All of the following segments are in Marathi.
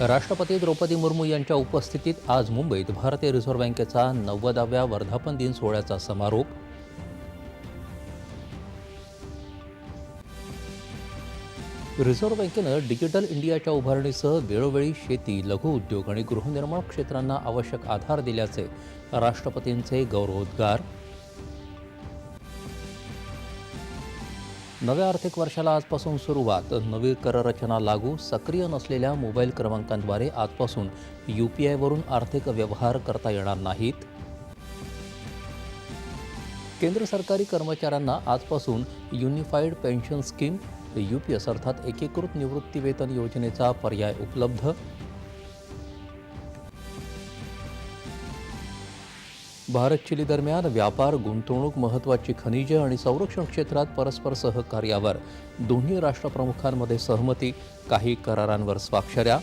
राष्ट्रपती द्रौपदी मुर्मू यांच्या उपस्थितीत आज मुंबईत भारतीय रिझर्व्ह बँकेचा नव्वदाव्या वर्धापन दिन सोहळ्याचा समारोप. रिझर्व्ह बँकेनं डिजिटल इंडियाच्या उभारणीसह वेळोवेळी शेती लघु उद्योग आणि गृहनिर्माण क्षेत्रांना आवश्यक आधार दिल्याचे राष्ट्रपतींचे गौरवोद्गार. नव्या आर्थिक वर्षाला आजपासून सुरुवात. नवी कररचना लागू सक्रिय नसलेल्या मोबाईल क्रमांकांद्वारे आजपासून यू पी आयवरून आर्थिक व्यवहार करता येणार नाहीत. केंद्र सरकारी कर्मचाऱ्यांना आजपासून unified pension scheme U P S अर्थात एकीकृत निवृत्तीवेतन योजनेचा पर्याय उपलब्ध भारत चिली दरम्यान व्यापार गुंतवणूक महत्त्वाची खनिजे आणि संरक्षण क्षेत्रात परस्पर सहकार्यावर दोन्ही राष्ट्रप्रमुखांमध्ये सहमती काही करारांवर स्वाक्षऱ्या.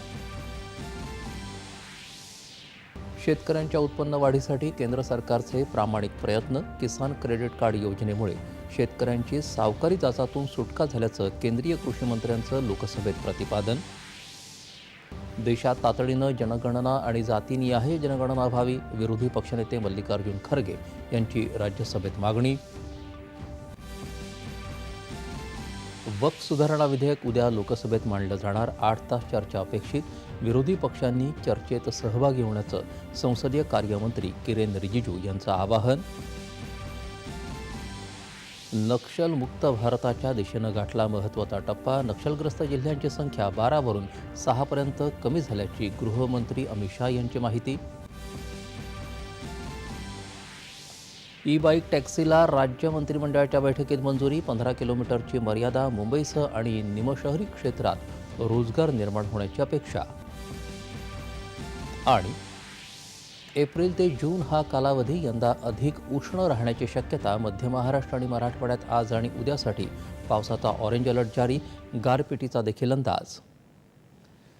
शेतकऱ्यांच्या उत्पन्न वाढीसाठी केंद्र सरकारचे प्रामाणिक प्रयत्न किसान क्रेडिट कार्ड योजनेमुळे शेतकऱ्यांची सावकारी जाचातून सुटका झाल्याचं केंद्रीय कृषी मंत्र्यांचं लोकसभेत प्रतिपादन. देशात तातडीनं जनगणना आणि जातीनिहाय जनगणना व्हावी विरोधी पक्षनेते मल्लिकार्जुन खरगे यांची राज्यसभेत मागणी. वक्फ सुधारणा विधेयक उद्या लोकसभेत मांडलं जाणार. आठ तास चर्चा अपेक्षित. विरोधी पक्षांनी चर्चेत सहभागी होण्याचं संसदीय कार्यमंत्री किरेन रिजिजू यांचं आवाहन. नक्षलमुक्त भारताच्या दिशेनं गाठला महत्त्वाचा टप्पा. नक्षलग्रस्त जिल्ह्यांची संख्या बारावरून सहापर्यंत कमी झाल्याची गृहमंत्री अमित शहा यांची माहिती. ई बाईक टॅक्सीला राज्य मंत्रिमंडळाच्या बैठकीत मंजुरी पंधरा किलोमीटरची मर्यादा मुंबईसह आणि निमशहरी क्षेत्रात रोजगार निर्माण होण्याची अपेक्षा. आणि एप्रिल ते जून हा कालावधी यंदा अधिक उष्ण राहण्याची शक्यता मध्य महाराष्ट्र आणि मराठवाड्यात आज आणि उद्यासाठी. पावसाचा ऑरेंज अलर्ट जारी गारपिटीचा देखील अंदाज.